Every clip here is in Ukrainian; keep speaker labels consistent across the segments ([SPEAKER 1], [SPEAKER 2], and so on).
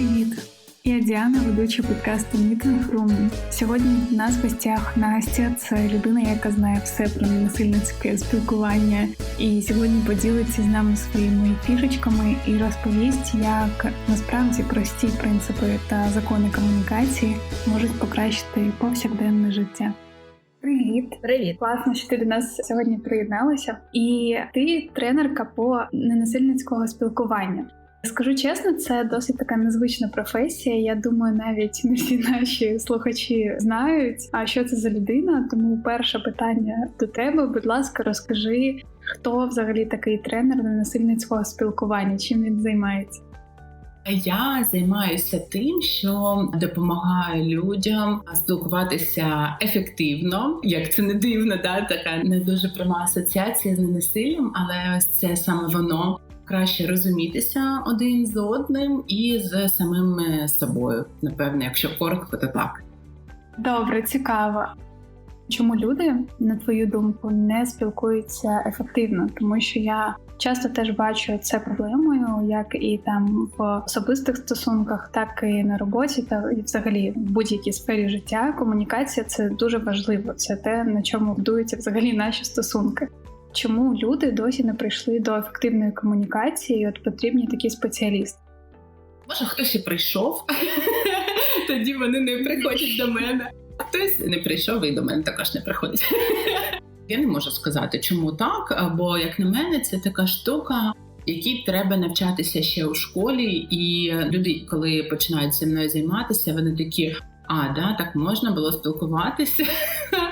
[SPEAKER 1] Привіт! Я Діана, ведуча подкасту Мітинг Рум. Сьогодні в нас в гостях Настя. Це людина, яка знає все про ненасильницьке спілкування, і сьогодні поділиться з нами своїми фішечками і розповість, як насправді прості принципи та закони комунікації можуть покращити повсякденне життя. Привіт,
[SPEAKER 2] привіт,
[SPEAKER 1] класно, що ти до нас сьогодні приєдналася. І ти тренерка по ненасильницького спілкування. Скажу чесно, це досить така незвична професія. Я думаю, навіть не всі наші слухачі знають, а що це за людина. Тому перше питання до тебе, будь ласка, розкажи, хто взагалі такий тренер ненасильницького спілкування, чим він займається.
[SPEAKER 2] Я займаюся тим, що допомагаю людям спілкуватися ефективно, як це не дивно, да така не дуже пряма асоціація з ненасиллям, але ось це саме воно краще розумітися один з одним і з самим собою. Напевно, якщо коротко, то так.
[SPEAKER 1] Добре, цікаво. Чому люди, на твою думку, не спілкуються ефективно? Тому що я часто теж бачу це проблемою, як і там в особистих стосунках, так і на роботі, та і взагалі в будь-якій сфері життя. Комунікація це дуже важливо. Це те, на чому будуються взагалі наші стосунки. Чому люди досі не прийшли до ефективної комунікації? і От потрібні такі спеціалісти.
[SPEAKER 2] Може, хтось і прийшов, тоді вони не приходять до мене. Хтось не прийшов і до мене також не приходить. Я не можу сказати, чому так, бо, як на мене, це така штука, якій треба навчатися ще у школі, і люди, коли починають зі мною займатися, вони такі: а, да, так можна було спілкуватися.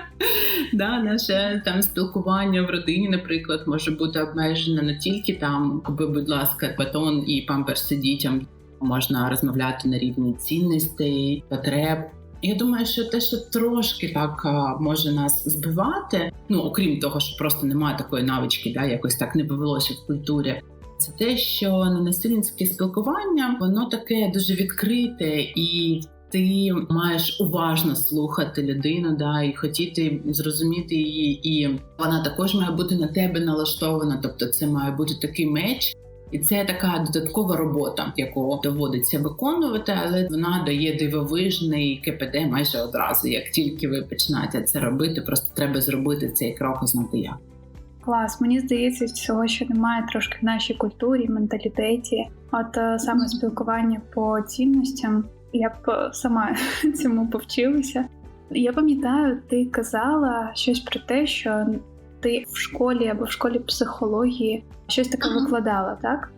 [SPEAKER 2] Да, Наше там спілкування в родині, наприклад, може бути обмежено не тільки там, аби, будь ласка, батон і памперси дітям можна розмовляти на рівні цінностей, потреб. Я думаю, що те, що трошки так може нас збивати, ну окрім того, що просто немає такої навички, да, якось так не повелося в культурі. Це те, що ненасильницьке спілкування, воно таке дуже відкрите і ти маєш уважно слухати людину, да, і хотіти зрозуміти її, і вона також має бути на тебе налаштована. Тобто, це має бути такий меч. І це така додаткова робота, яку доводиться виконувати, але вона дає дивовижний КПД майже одразу. Як тільки ви починаєте це робити, просто треба зробити цей крок і знати як.
[SPEAKER 1] Клас, мені здається, цього ще немає трошки в нашій культурі, менталітеті. От е, саме спілкування по цінностям я б е, сама цьому повчилася. Я пам'ятаю, ти казала щось про те, що ти в школі або в школі психології щось таке викладала, так?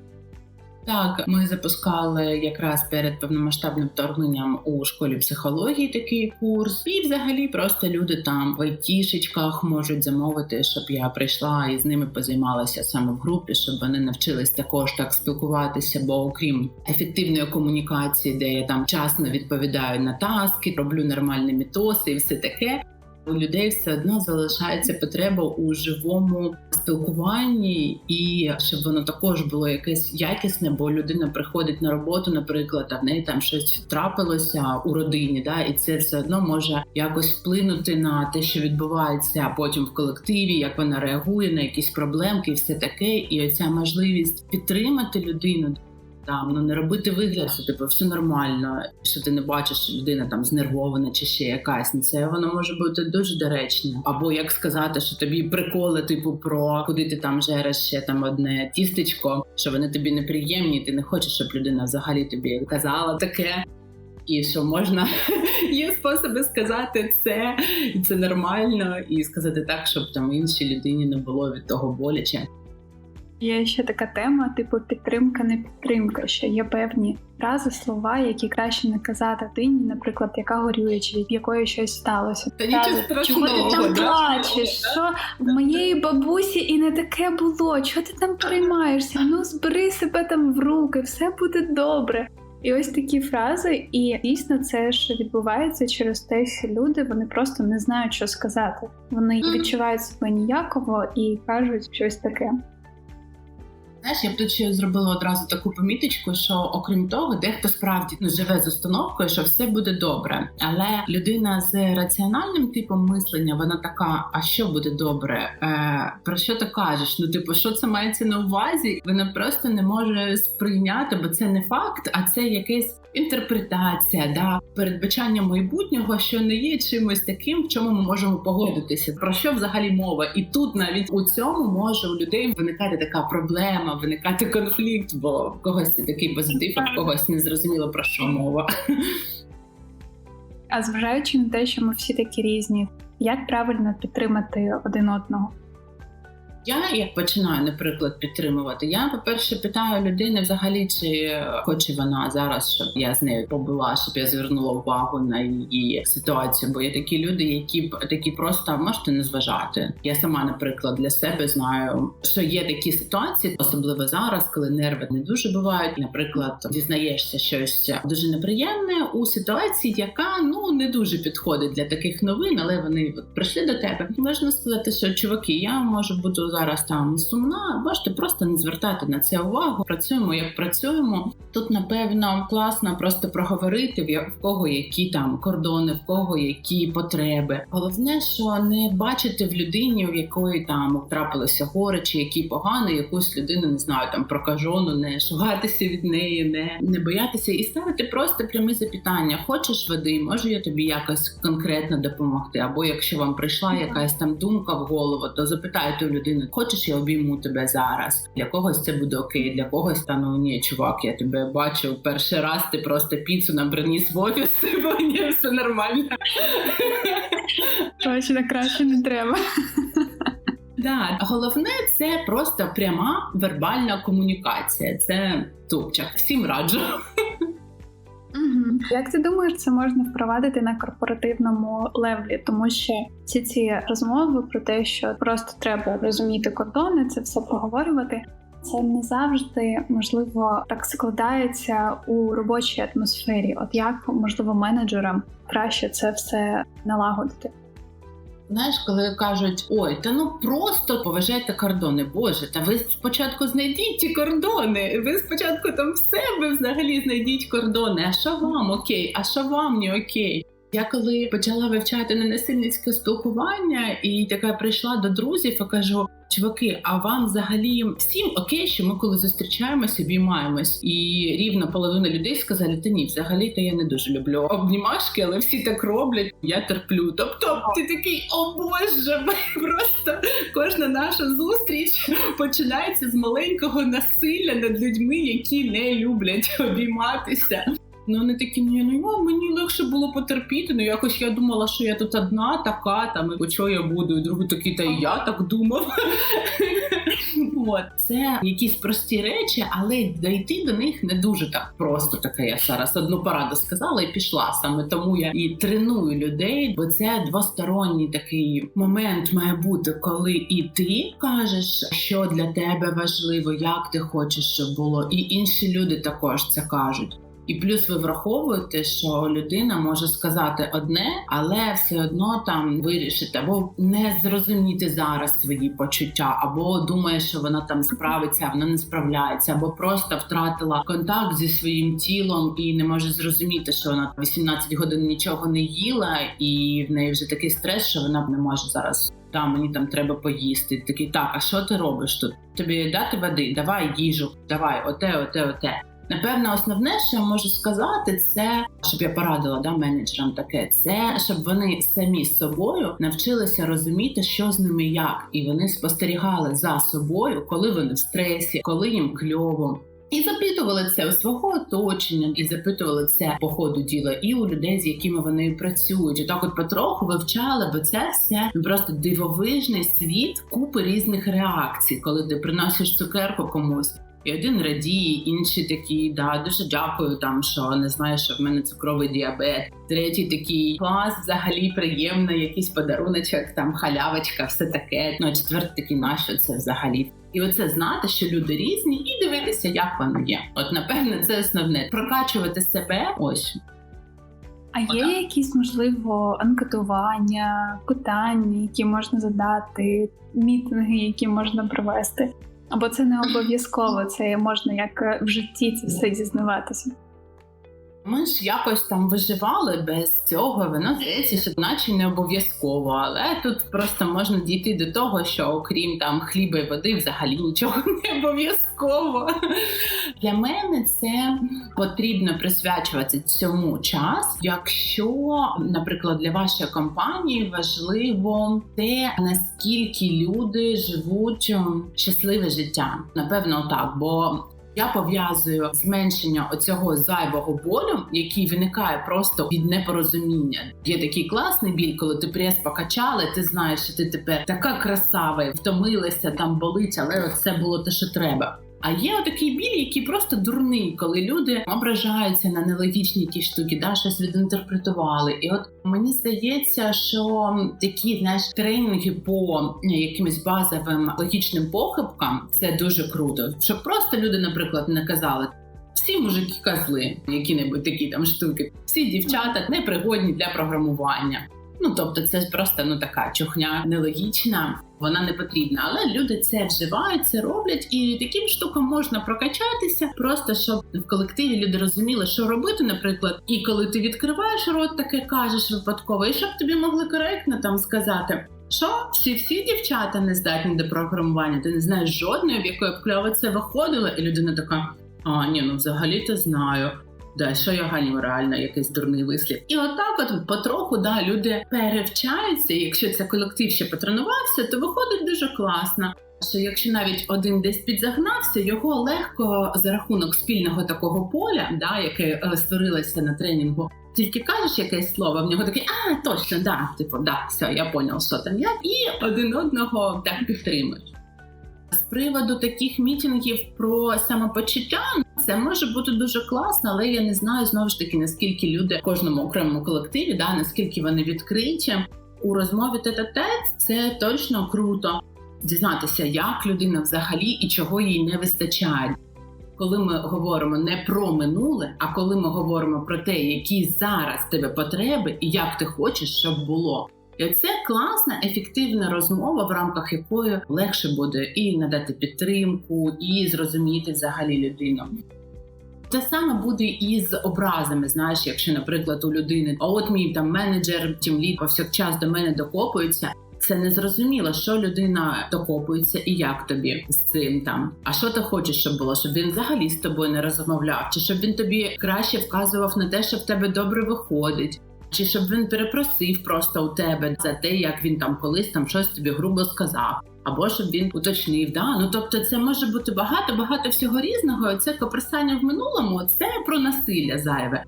[SPEAKER 2] Так, ми запускали якраз перед повномасштабним вторгненням у школі психології такий курс, і взагалі просто люди там в айтішечках можуть замовити, щоб я прийшла і з ними позаймалася саме в групі, щоб вони навчились також так спілкуватися. Бо окрім ефективної комунікації, де я там часно відповідаю на таски, роблю нормальні мітоси і все таке у людей все одно залишається потреба у живому спілкуванні, і щоб воно також було якесь якісне, бо людина приходить на роботу, наприклад, а в неї там щось трапилося у родині, да, і це все одно може якось вплинути на те, що відбувається потім в колективі, як вона реагує на якісь проблемки, і все таке, і оця можливість підтримати людину там ну не робити вигляд, що типу все нормально, що ти не бачиш, що людина там знервована чи ще якась. Ну, це воно може бути дуже доречне. Або як сказати, що тобі приколи, типу, про куди ти там жереш ще там одне тістечко, що вони тобі неприємні, ти не хочеш, щоб людина взагалі тобі казала таке. І що можна є способи сказати це, і це нормально, і сказати так, щоб там іншій людині не було від того боляче.
[SPEAKER 1] Є ще така тема, типу підтримка, не підтримка. Що є певні фрази, слова, які краще не казати дитині, наприклад, яка горює, чи від якої щось сталося.
[SPEAKER 2] Та Чого
[SPEAKER 1] ти там да? плачеш? Що в моєї бабусі і не таке було? Чого ти там приймаєшся? Ну збери себе там в руки, все буде добре. І ось такі фрази, і дійсно це ж відбувається через те, що люди вони просто не знають, що сказати. Вони відчувають себе ніяково і кажуть щось таке.
[SPEAKER 2] Знаєш, я б тут ще зробила одразу таку поміточку, що окрім того, дехто справді ну, живе з установкою, що все буде добре. Але людина з раціональним типом мислення, вона така: а що буде добре? Е, Про що ти кажеш? Ну, типу, що це мається на увазі? Вона просто не може сприйняти, бо це не факт, а це якесь. Інтерпретація, да, передбачання майбутнього, що не є чимось таким, в чому ми можемо погодитися. Про що взагалі мова? І тут навіть у цьому може у людей виникати така проблема, виникати конфлікт, бо в когось це такий позитив, а в когось не зрозуміло про що мова.
[SPEAKER 1] А зважаючи на те, що ми всі такі різні, як правильно підтримати один одного?
[SPEAKER 2] Я як починаю, наприклад, підтримувати. Я, по-перше, питаю людини взагалі, чи хоче вона зараз, щоб я з нею побула, щоб я звернула увагу на її ситуацію. Бо є такі люди, які такі просто можете не зважати. Я сама, наприклад, для себе знаю, що є такі ситуації, особливо зараз, коли нерви не дуже бувають. Наприклад, дізнаєшся щось дуже неприємне у ситуації, яка ну не дуже підходить для таких новин, але вони от прийшли до тебе. Можна сказати, що чуваки, я можу бути зараз там сумна, можете просто не звертати на це увагу. Працюємо як працюємо. Тут напевно класно просто проговорити в кого які там кордони, в кого які потреби. Головне, що не бачити в людині, в якої там трапилося горе, чи які погано, якусь людину не знаю, там прокажону, не шугатися від неї, не не боятися і ставити просто пряме запитання: хочеш води, можу я тобі якось конкретно допомогти? Або якщо вам прийшла якась там думка в голову, то запитайте у людини. Хочеш, я обійму тебе зараз? Для когось це буде окей, для когось та ну ні, чувак, я тебе бачив перший раз. Ти просто піцу нам приніс в офіс, бо ні, все нормально.
[SPEAKER 1] Точно краще не треба.
[SPEAKER 2] Да, головне це просто пряма вербальна комунікація. Це топчик. Всім раджу.
[SPEAKER 1] Як ти думаєш, це можна впровадити на корпоративному левлі? Тому що всі ці розмови про те, що просто треба розуміти кордони, це все проговорювати. Це не завжди можливо так складається у робочій атмосфері. От як можливо менеджерам краще це все налагодити?
[SPEAKER 2] Знаєш, коли кажуть, ой, та ну просто поважайте кордони, Боже, та ви спочатку знайдіть ті кордони. Ви спочатку там в себе взагалі знайдіть кордони. А що вам окей? А що вам не окей? Я коли почала вивчати ненасильницьке спілкування, і така прийшла до друзів і кажу: чуваки, а вам взагалі всім окей, що ми коли зустрічаємося, обіймаємось, і рівно половина людей сказали, та ні, взагалі то я не дуже люблю обнімашки, але всі так роблять. Я терплю. Тобто, ти такий о боже, просто кожна наша зустріч починається з маленького насилля над людьми, які не люблять обійматися. Ну вони такі мені ну мені легше було потерпіти. Ну якось я думала, що я тут одна така, там і чого я буду, і другий такий, та і я так думав. От це якісь прості речі, але дійти до них не дуже так просто. Таке я зараз одну пораду сказала і пішла. Саме тому я і треную людей, бо це двосторонній такий момент має бути, коли і ти кажеш, що для тебе важливо, як ти хочеш, щоб було, і інші люди також це кажуть. І плюс ви враховуєте, що людина може сказати одне, але все одно там вирішити або не зрозуміти зараз свої почуття, або думає, що вона там справиться, а вона не справляється, або просто втратила контакт зі своїм тілом і не може зрозуміти, що вона 18 годин нічого не їла, і в неї вже такий стрес, що вона не може зараз. Та мені там треба поїсти. Такий так, а що ти робиш тут? Тобі дати води, давай їжу, давай, оте, оте, оте. Напевно, основне, що я можу сказати, це щоб я порадила да, менеджерам таке, це щоб вони самі з собою навчилися розуміти, що з ними як, і вони спостерігали за собою, коли вони в стресі, коли їм кльово. І запитували це у свого оточення, і запитували це по ходу діла і у людей, з якими вони працюють. І так от потроху вивчали, бо це все просто дивовижний світ купи різних реакцій, коли ти приносиш цукерку комусь. І один радіє, інший такий, да, дуже дякую, там що не знаю, що в мене цукровий діабет. Третій такий клас, взагалі приємно, якийсь подаруночок, там халявочка, все таке. Ну а четвертий такий, нащо це взагалі? І оце знати, що люди різні, і дивитися, як воно є. От напевне, це основне прокачувати себе. Ось.
[SPEAKER 1] А є Ота. якісь можливо анкетування, питання, які можна задати, мітинги, які можна провести? Або це не обов'язково, це можна як е, в житті це все дізнаватися.
[SPEAKER 2] Ми ж якось там виживали без цього. Воно здається, що наче не обов'язково. Але тут просто можна дійти до того, що окрім там хліба і води, взагалі нічого не обов'язково. Для мене це потрібно присвячувати цьому час, якщо, наприклад, для вашої компанії важливо те, наскільки люди живуть ем, щасливе життя. Напевно, так, бо я пов'язую зменшення оцього зайвого болю, який виникає просто від непорозуміння. Є такий класний біль, коли ти прес покачали, ти знаєш, що ти тепер така красава, втомилася, там болить, але це було те, що треба. А є отакий біль, який просто дурний, коли люди ображаються на нелогічні ті штуки, да, щось відінтерпретували. І от мені здається, що такі знаєш тренінги по якимось базовим логічним похибкам це дуже круто. Щоб просто люди, наприклад, не казали. Всі мужики козли, які-небудь такі там штуки, всі дівчата непригодні для програмування. Ну тобто, це просто ну така чухня нелогічна, вона не потрібна. Але люди це вживають, це роблять, і таким штукам можна прокачатися, просто щоб в колективі люди розуміли, що робити, наприклад, і коли ти відкриваєш рот, таке кажеш випадково, і щоб тобі могли коректно там сказати. Що всі всі дівчата не здатні до програмування? Ти не знаєш жодної, в якої б кльово це виходило, і людина така: а ні, ну взагалі то знаю. Да, що я ганю реально якийсь дурний вислів. І отак, от потроху, да, люди перевчаються. і Якщо це колектив ще потренувався, то виходить дуже класно. Що якщо навіть один десь підзагнався, його легко за рахунок спільного такого поля, да, яке е, створилося на тренінгу. Тільки кажеш якесь слово, в нього такий, а точно, да, типу, да, все, я поняв, що там як, і один одного так підтримують. Приводу таких мітингів про самопочуття це може бути дуже класно, але я не знаю знову ж таки наскільки люди в кожному окремому колективі, да наскільки вони відкриті у розмові тет-а-тет це точно круто дізнатися, як людина взагалі і чого їй не вистачає. Коли ми говоримо не про минуле, а коли ми говоримо про те, які зараз тебе потреби і як ти хочеш, щоб було. Це класна, ефективна розмова, в рамках якої легше буде і надати підтримку, і зрозуміти взагалі людину. Те саме буде і з образами. Знаєш, якщо, наприклад, у людини, а от мій там менеджер, тим лід повсякчас до мене докопується. Це не зрозуміло, що людина докопується і як тобі з цим там. А що ти хочеш, щоб було? Щоб він взагалі з тобою не розмовляв, чи щоб він тобі краще вказував на те, що в тебе добре виходить, чи щоб він перепросив просто у тебе за те, як він там колись там щось тобі грубо сказав, або щоб він уточнив. Да? Ну тобто, це може бути багато, багато всього різного. Це копресання в минулому, це про насилля зайве.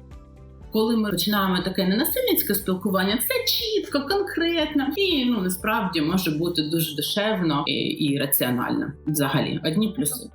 [SPEAKER 2] Коли ми починаємо таке ненасильницьке спілкування, це чітко, конкретно і ну насправді може бути дуже душевно і, і раціонально. Взагалі, одні плюси.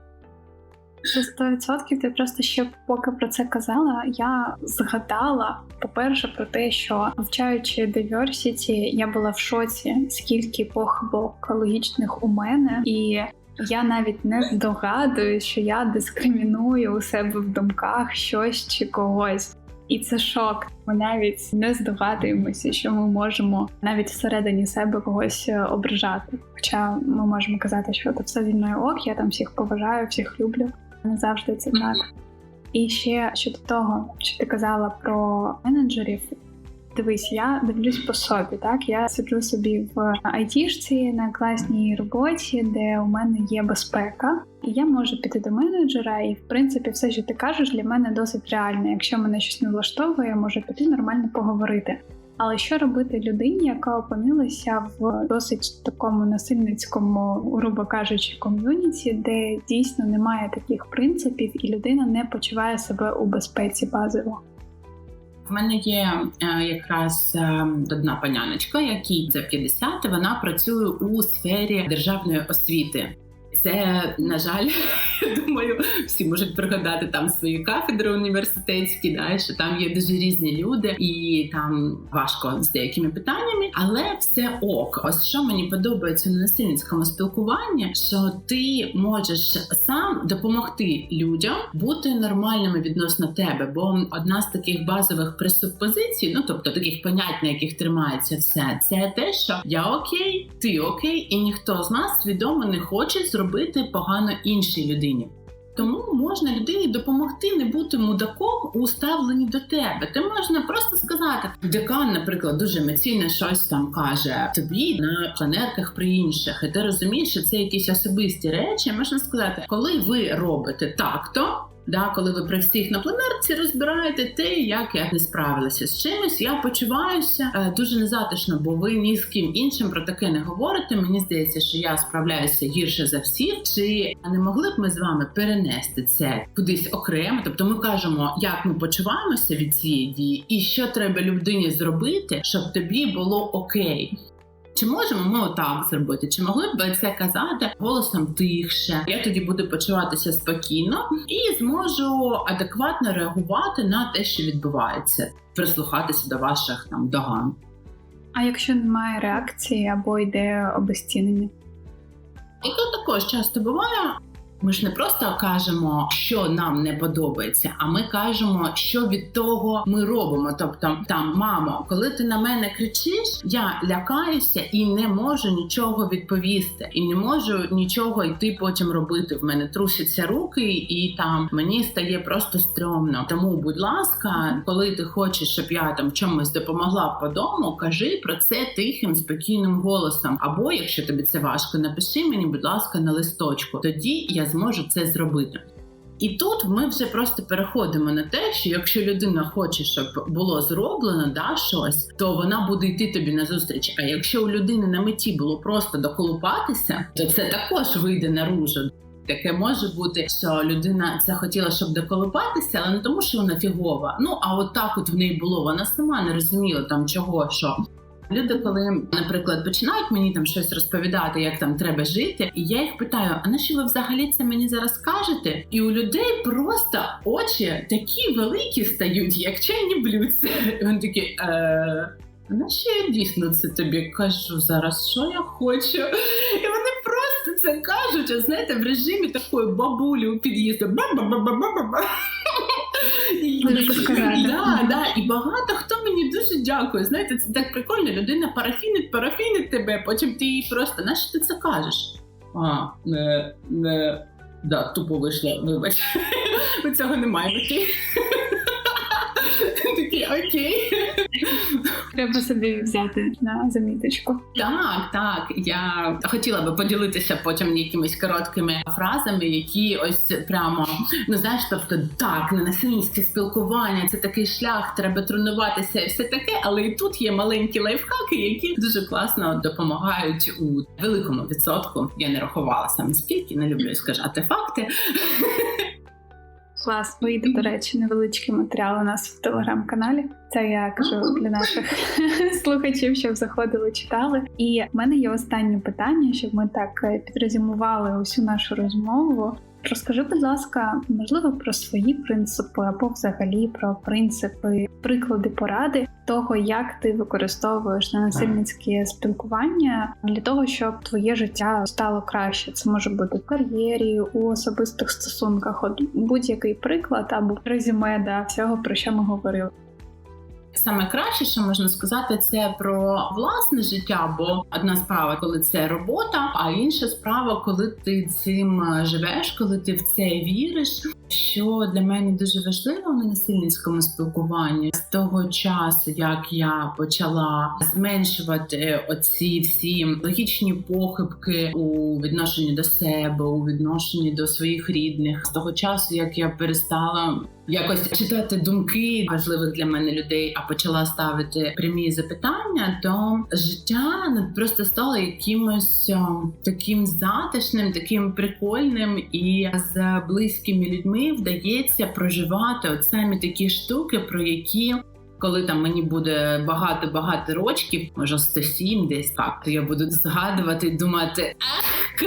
[SPEAKER 1] Що 100% ти просто ще поки про це казала, я згадала по-перше про те, що вивчаючи diversity, я була в шоці, скільки похибок логічних у мене, і я навіть не здогадую, що я дискриміную у себе в думках щось чи когось. І це шок. Ми навіть не здогадуємося, що ми можемо навіть всередині себе когось е, ображати. Хоча ми можемо казати, що це все зі мною ок, я там всіх поважаю, всіх люблю. Не завжди це так. І ще щодо того, що ти казала про менеджерів. Дивись, я дивлюсь по собі. Так я сиджу собі в айтішці на класній роботі, де у мене є безпека, і я можу піти до менеджера, і в принципі все, що ти кажеш, для мене досить реально. Якщо мене щось не влаштовує, я можу піти нормально поговорити. Але що робити людині, яка опинилася в досить такому насильницькому, грубо кажучи, ком'юніті, де дійсно немає таких принципів, і людина не почуває себе у безпеці базово?
[SPEAKER 2] В мене є е, якраз е, одна паняночка, якій за 50, вона працює у сфері державної освіти. Це на жаль, я думаю, всі можуть пригадати там свої кафедри університетські, да, що там є дуже різні люди, і там важко з деякими питаннями, але все ок. Ось що мені подобається на насильницькому спілкуванні, що ти можеш сам допомогти людям бути нормальними відносно тебе. Бо одна з таких базових пресупозицій, ну тобто таких понять, на яких тримається все, це те, що я окей, ти окей, і ніхто з нас свідомо не хоче зробити зробити погано іншій людині. Тому можна людині допомогти не бути мудаком у ставленні до тебе. Ти можна просто сказати, декан, наприклад, дуже емоційно щось там каже тобі на планерках при інших, і ти розумієш, що це якісь особисті речі. Можна сказати, коли ви робите так-то. Да, коли ви при всіх на пленерці розбираєте те, як я не справилася з чимось, я почуваюся е, дуже незатишно, бо ви ні з ким іншим про таке не говорите. Мені здається, що я справляюся гірше за всіх. Чи не могли б ми з вами перенести це кудись окремо? Тобто ми кажемо, як ми почуваємося від цієї дії, і що треба людині зробити, щоб тобі було окей. Чи можемо ми отак зробити? Чи могли б ви це казати голосом тихше? Я тоді буду почуватися спокійно і зможу адекватно реагувати на те, що відбувається, прислухатися до ваших там доган.
[SPEAKER 1] А якщо немає реакції або йде обезцінення?
[SPEAKER 2] І тут також часто буває. Ми ж не просто кажемо, що нам не подобається, а ми кажемо, що від того ми робимо. Тобто, там, мамо, коли ти на мене кричиш, я лякаюся і не можу нічого відповісти, і не можу нічого йти потім робити. В мене трусяться руки, і там мені стає просто стрьомно. Тому, будь ласка, коли ти хочеш, щоб я там чомусь допомогла по дому, кажи про це тихим, спокійним голосом. Або якщо тобі це важко, напиши мені, будь ласка, на листочку. Тоді я зможу це зробити. І тут ми вже просто переходимо на те, що якщо людина хоче, щоб було зроблено да, щось, то вона буде йти тобі на зустріч. А якщо у людини на меті було просто доколупатися, то це також вийде наружу. Таке може бути, що людина це хотіла, щоб доколупатися, але не тому, що вона фігова. Ну а от так от в неї було. Вона сама не розуміла там чого, що Люди, коли, наприклад, починають мені там щось розповідати, як там треба жити, і я їх питаю: а на що ви взагалі це мені зараз кажете? І у людей просто очі такі великі стають, як чайні блюдце. І Вони такі. Е... На що я дійсно це тобі кажу зараз, що я хочу? І вони просто це кажуть, а знаєте, в режимі такої бабулі у під'їзді. Ба-ба-ба-ба-ба-ба. І, да, да, і багато хто мені дуже дякую. Знаєте, це так прикольно. Людина парафінить, парафінить тебе, потім ти їй просто нащо ти це кажеш? А, не, не, да, тупо вийшло, вибач. У цього немає Окей.
[SPEAKER 1] Треба собі взяти на заміточку.
[SPEAKER 2] Так, так. Я хотіла би поділитися потім якимись короткими фразами, які ось прямо ну знаєш, тобто так, ненасильницьке спілкування, це такий шлях, треба тренуватися і все таке. Але і тут є маленькі лайфхаки, які дуже класно допомагають у великому відсотку. Я не рахувала саме скільки, не люблю сказати факти.
[SPEAKER 1] Клас, вийде, до речі, невеличкий матеріал у нас в телеграм-каналі. Це я кажу для наших слухачів, щоб заходили, читали. І в мене є останнє питання, щоб ми так підрезюмували усю нашу розмову. Розкажи, будь ласка, можливо, про свої принципи або взагалі про принципи, приклади поради того, як ти використовуєш ненасильницьке спілкування для того, щоб твоє життя стало краще. Це може бути в кар'єрі, у особистих стосунках, от будь-який приклад або резюме да, всього, про що ми говорили.
[SPEAKER 2] Саме краще, що можна сказати, це про власне життя, бо одна справа, коли це робота, а інша справа, коли ти цим живеш, коли ти в це віриш. Що для мене дуже важливо на насильницькому спілкуванні з того часу, як я почала зменшувати оці всі логічні похибки у відношенні до себе, у відношенні до своїх рідних, з того часу, як я перестала якось читати думки важливих для мене людей, а почала ставити прямі запитання, то життя не просто стало якимось таким затишним, таким прикольним і з близькими людьми вдається проживати от самі такі штуки, про які. Коли там мені буде багато-багато рочків, може 107 десь так, то я буду згадувати і думати: ах,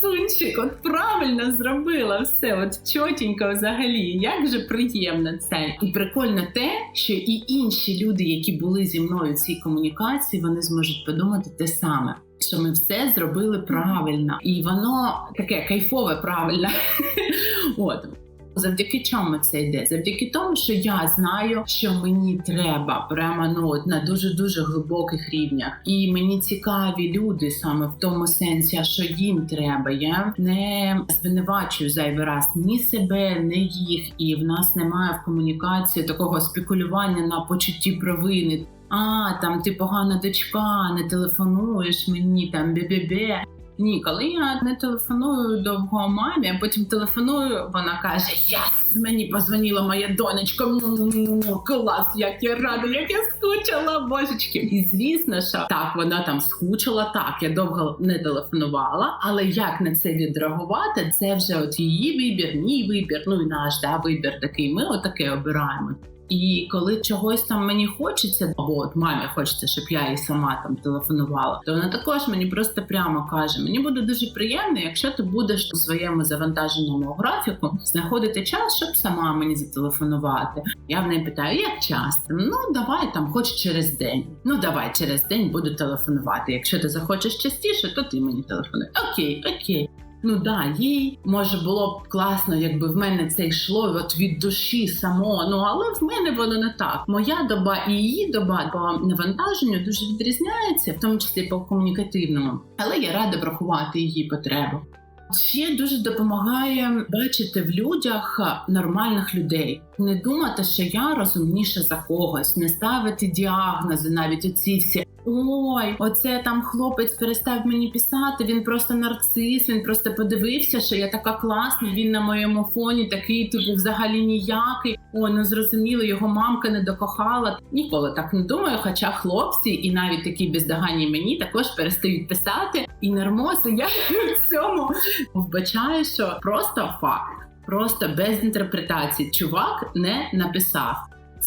[SPEAKER 2] красунчик, от правильно зробила все, от чотенько взагалі, як же приємно це. І прикольно те, що і інші люди, які були зі мною в цій комунікації, вони зможуть подумати те саме. Що ми все зробили правильно, і воно таке кайфове правильно. От Завдяки чому це йде? Завдяки тому, що я знаю, що мені треба прямо ну на дуже дуже глибоких рівнях, і мені цікаві люди саме в тому сенсі, що їм треба. Я не звинувачую зайвий раз ні себе, ні їх, і в нас немає в комунікації такого спекулювання на почутті провини. А там ти погана дочка, не телефонуєш мені там бе-бе-бе. Ні, коли я не телефоную довго мамі, а потім телефоную, вона каже: Яс, мені позвонила моя донечка. М-м-м, Клас, як я рада, як я скучила, божечки. І звісно, що так вона там скучила. Так, я довго не телефонувала, але як на це відреагувати, це вже от її вибір, мій вибір. Ну і наш да, вибір такий. Ми отаке обираємо. І коли чогось там мені хочеться, або от мамі хочеться, щоб я їй сама там телефонувала, то вона також мені просто прямо каже: мені буде дуже приємно, якщо ти будеш у своєму завантаженому графіку знаходити час, щоб сама мені зателефонувати. Я в неї питаю, як часто? Ну давай там, хоч через день. Ну давай через день буду телефонувати. Якщо ти захочеш частіше, то ти мені телефонуй. Окей, окей. Ну да, їй може було б класно, якби в мене це йшло от від душі само. Ну але в мене воно не так. Моя доба і її доба по навантаженню дуже відрізняється, в тому числі по комунікативному. Але я рада врахувати її потребу. Ще дуже допомагає бачити в людях нормальних людей, не думати, що я розумніша за когось, не ставити діагнози, навіть оці всі. Ой, оце там хлопець перестав мені писати. Він просто нарцис. Він просто подивився, що я така класна. Він на моєму фоні такий, типу, взагалі ніякий. О, ну зрозуміло, його мамка не докохала. Ніколи так не думаю. Хоча хлопці, і навіть такі бездоганні мені також перестають писати. І нормози я в цьому вбачаю, що просто факт, просто без інтерпретації. Чувак не написав.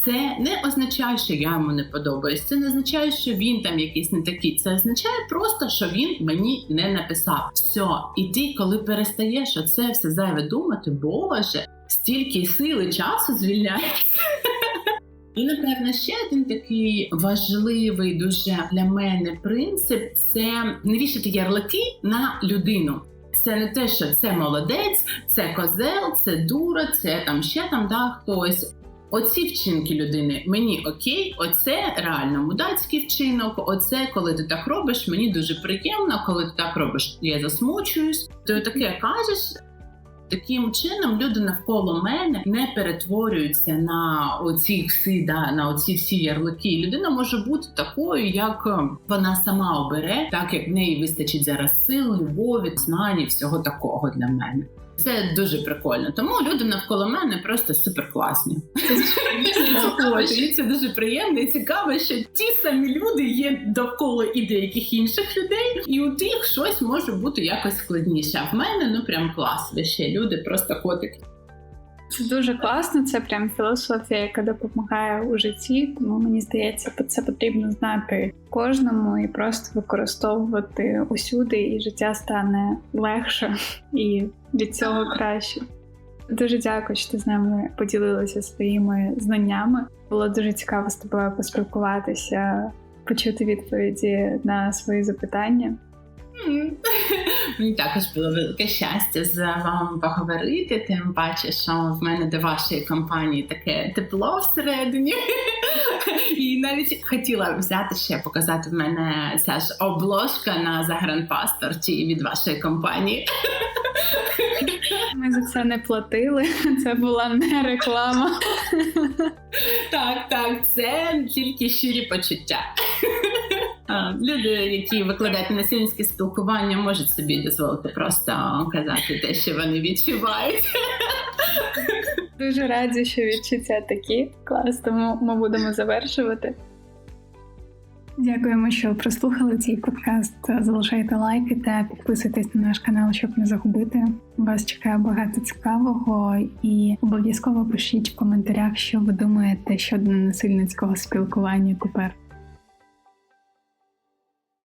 [SPEAKER 2] Це не означає, що я йому не подобаюсь. Це не означає, що він там якийсь не такий. Це означає просто, що він мені не написав. Все, і ти, коли перестаєш оце все зайве думати, боже, стільки сили часу звільняється. І, напевно, ще один такий важливий дуже для мене принцип це не вішати ярлики на людину. Це не те, що це молодець, це козел, це дура, це там ще там да хтось. Оці вчинки людини мені окей, оце реально мудацький вчинок. Оце коли ти так робиш, мені дуже приємно. Коли ти так робиш, я засмучуюсь. Ти таке кажеш. Таким чином люди навколо мене не перетворюються на оці всі да, на оці всі ярлики. Людина може бути такою, як вона сама обере, так як в неї вистачить зараз сил, любові, знань і всього такого для мене. Це дуже прикольно. Тому люди навколо мене просто супер класні. Це дуже приємно і цікаво, що ті самі люди є довкола і деяких інших людей, і у тих щось може бути якось складніше. А в мене ну прям клас. Ви ще люди, просто котики.
[SPEAKER 1] Це дуже класно, це прям філософія, яка допомагає у житті. Тому мені здається, це потрібно знати кожному і просто використовувати усюди, і життя стане легше і від цього краще. Дуже дякую, що ти з нами поділилася своїми знаннями. Було дуже цікаво з тобою поспілкуватися, почути відповіді на свої запитання.
[SPEAKER 2] Мені також було велике щастя з вами поговорити. Тим паче, що в мене до вашої компанії таке тепло всередині. І навіть хотіла взяти ще показати в мене ця ж обложка на загранпаспорті від вашої компанії.
[SPEAKER 1] Ми за це не платили, це була не реклама.
[SPEAKER 2] Так, так, це тільки щирі почуття. Люди, які викладають насильницьке спілкування, можуть собі дозволити просто казати те, що вони відчувають.
[SPEAKER 1] Дуже раді, що відчуття такі. Клас, тому ми будемо завершувати. Дякуємо, що прослухали цей подкаст. Залишайте лайки та підписуйтесь на наш канал, щоб не загубити. Вас чекає багато цікавого, і обов'язково пишіть в коментарях, що ви думаєте щодо насильницького спілкування тепер.